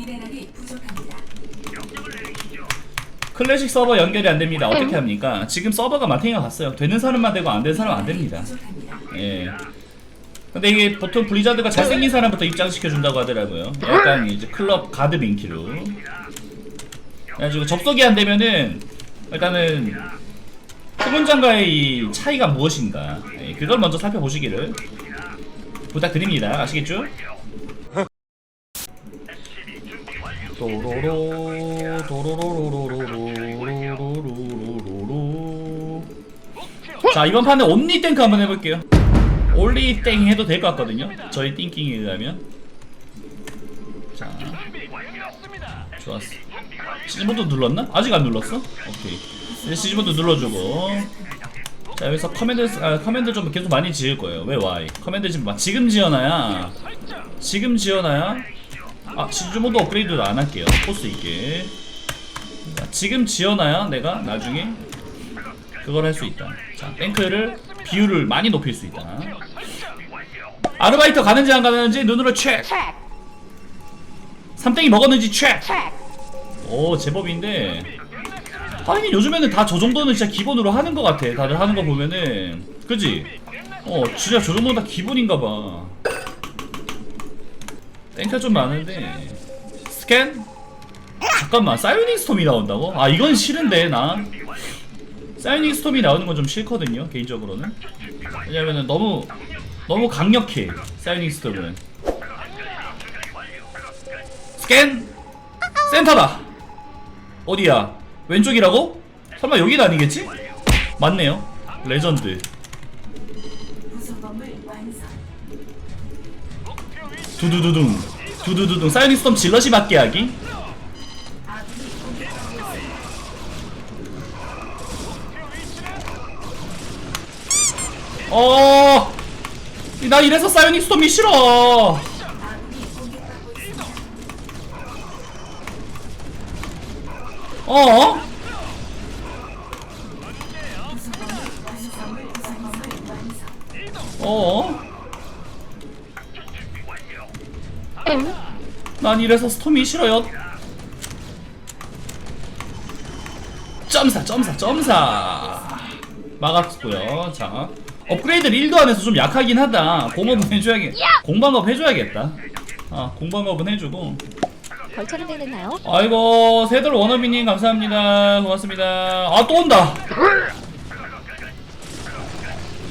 미네랄이 부족합니다. 클래식 서버 연결이 안 됩니다. 어떻게 합니까? 지금 서버가 마탱이가 갔어요. 되는 사람만 되고 안 되는 사람 안 됩니다. 부족합니다. 예. 근데 이게 보통 블리자드가 잘생긴 사람부터 입장시켜 준다고 하더라고요. 약간 이제 클럽 가드 링키로. 그래가지고 접속이 안 되면은 일단은 후문장과의 이 차이가 무엇인가 예, 그걸 먼저 살펴보시기를 부탁드립니다. 아시겠죠? 도로로 도로로로로로로로로로로 자 이번 판에 온리 땡크 한번 해볼게요 올리 땡 해도 될 것 같거든요 저희 띵킹에 의하면 자 좋았어 시즈모드 눌렀나? 아직 안 눌렀어? 오케이 이제 시즈모드 눌러주고 자 여기서 커맨드 아, 커맨드 좀 계속 많이 지을 거예요 왜 Y 커맨드 지금 막 지금 지어놔야 지금 지어놔야 아 시즈 모드 업그레이드도 안 할게요. 포스 있게. 자, 지금 지어놔야 내가 나중에 그걸 할 수 있다. 자 뱅크를 비율을 많이 높일 수 있다. 아르바이터 가는지 안 가는지 눈으로 체크. 삼땡이 먹었는지 체크. 오 제법인데. 하긴 요즘에는 다 저 정도는 진짜 기본으로 하는 것 같아. 다들 하는 거 보면은. 그지? 어 진짜 저 정도는 다 기본인가 봐 땡카 좀 많은데. 스캔? 잠깐만 사이오닉 스톰이 나온다고? 아 이건 싫은데 나. 사이오닉 스톰이 나오는 건 좀 싫거든요 개인적으로는. 왜냐면은 너무 너무 강력해 사이오닉 스톰은. 스캔? 센터다! 어디야? 왼쪽이라고? 설마 여긴 아니겠지? 맞네요. 레전드 두두두둥 두두두둥 사이언 스톰 질럿이 맞게 하기 어, 나 이래서 사이오닉 스톰이 싫어. 어? 어? 난 이래서 스톰이 싫어요. 점사, 점사, 점사. 막았고요. 자, 업그레이드를 1도 안 해서 좀 약하긴 하다. 공업은 해줘야겠. 공방업 해줘야겠다. 아, 공방업은 해주고. 벌처는 되겠나요? 아이고 새들 원어비님 감사합니다 고맙습니다 아 또 온다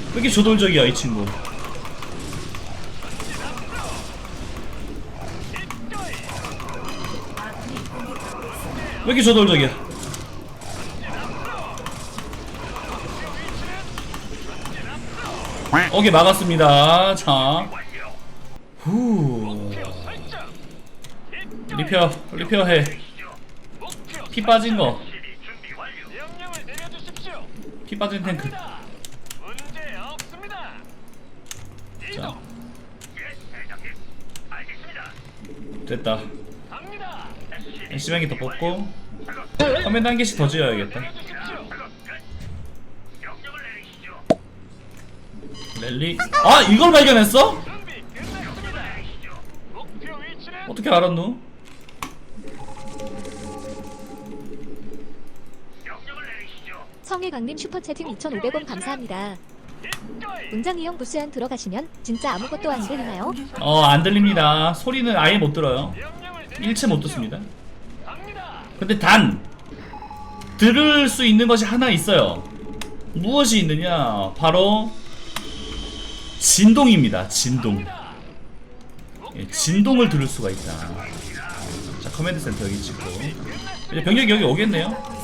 왜 이렇게 저돌적이야 이 친구 이렇게 저돌적이야 오케이 막았습니다 자 후 리페어 리페어해 피 빠진 거 명령을 내려주십시오. 피 빠진 탱크. 자 됐다. 시뱅이 더 뽑고 커맨드 한 개씩 더 지어야겠다 랠리 아 이걸 발견했어? 어떻게 알았노? 성혜강님 슈퍼채팅 2,500원 감사합니다. 문장 이용 부스 안 들어가시면 진짜 아무것도 안 들리나요? 어 안 들립니다 소리는 아예 못 들어요 일체 못 듣습니다. 근데 단 들을 수 있는 것이 하나 있어요. 무엇이 있느냐? 바로 진동입니다. 진동. 예, 진동을 들을 수가 있다. 자, 커맨드 센터 여기 찍고 이제 병력이 여기 오겠네요.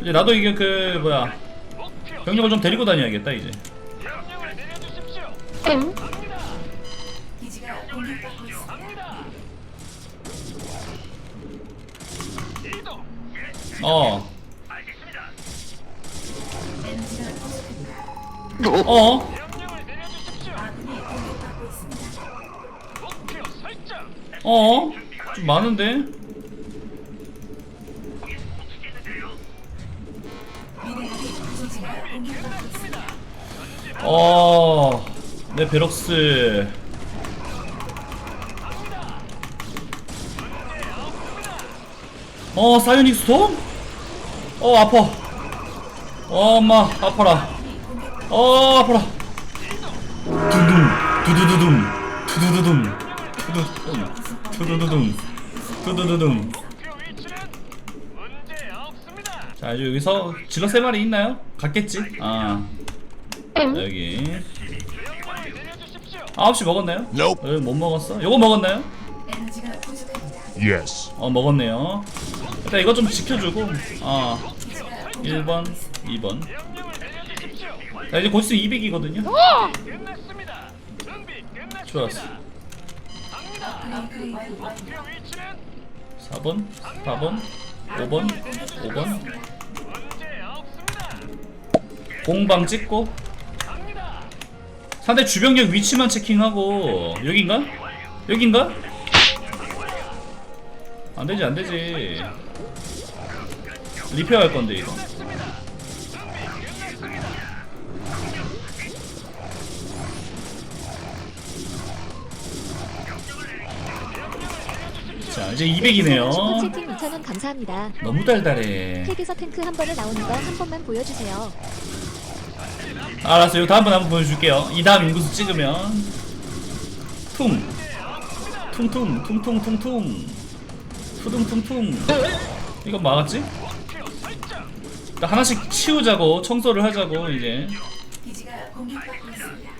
이제 나도 이게 그 뭐야 병력을 좀 데리고 다녀야겠다 이제. 응. 어. 어? 어? 좀 많은데? 어. 내 베럭스. 어, 사이오닉 스톰? 어 아파 어 엄마 아파라 어 아파라 두둥 두두두둥 두두두둥 두두두둥 두두두둥 두두두둥 목표 위치는 문제 없습니다. 자 이제 여기서 질러 세 마리 있나요? 갔겠지? 아 자, 여기 내려주십시오. 9시 먹었나요? Nope. 여기 못 먹었어? 요거 먹었나요? 에너지가 부족합니다. Yes. 어 먹었네요 일단 이거 좀 지켜주고 아 1번 2번 명령을 내려주십시오. 자 이제 곧 있으면 200이거든요 끝났습니다. 준비 끝났습니다. 좋았어 갑니다. 업그레이드 완료. 목표 위치는 4번 4번 5번 5번 문제 없습니다. 공방 찍고. 상대 주변력 위치만 체킹하고 여긴가? 여긴가? 안되지 안되지 리페어 할 건데 이거. 자 이제 200이네요. 슈퍼채팅 2,000원 감사합니다. 너무 달달해. 택에서 탱크 한 번에 나오는 거 한 번만 보여주세요. 알았어요. 다음번 한번 보여줄게요. 이 다음 인구수 찍으면. 퉁. 퉁퉁 퉁퉁퉁퉁. 투둥퉁퉁. 이거 막았지? 일단 하나씩 치우자고 청소를 하자고 이제. 기지가 공격받고 있습니다.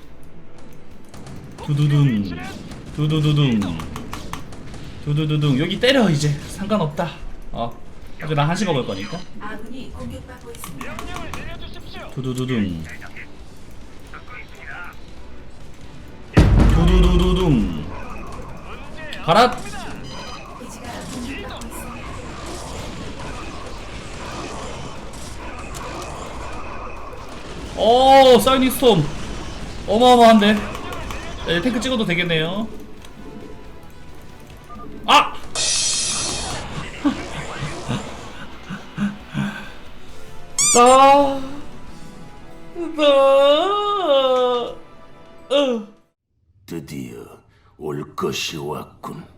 두두둥. 두두두둥. 두두두둥. 여기 때려 이제. 상관없다. 어 아주 나 한시 먹을 거니까. 아군이 공격받고 있습니다. 명령을 내려주십시오. 두두두둥. 두두두두둥. 가라격받고 있습니다. 오 사이닉 스톰. 어마어마한데? 네, 탱크 찍어도 되겠네요. 아! 나... 나... 으... 드디어 올 것이 왔군.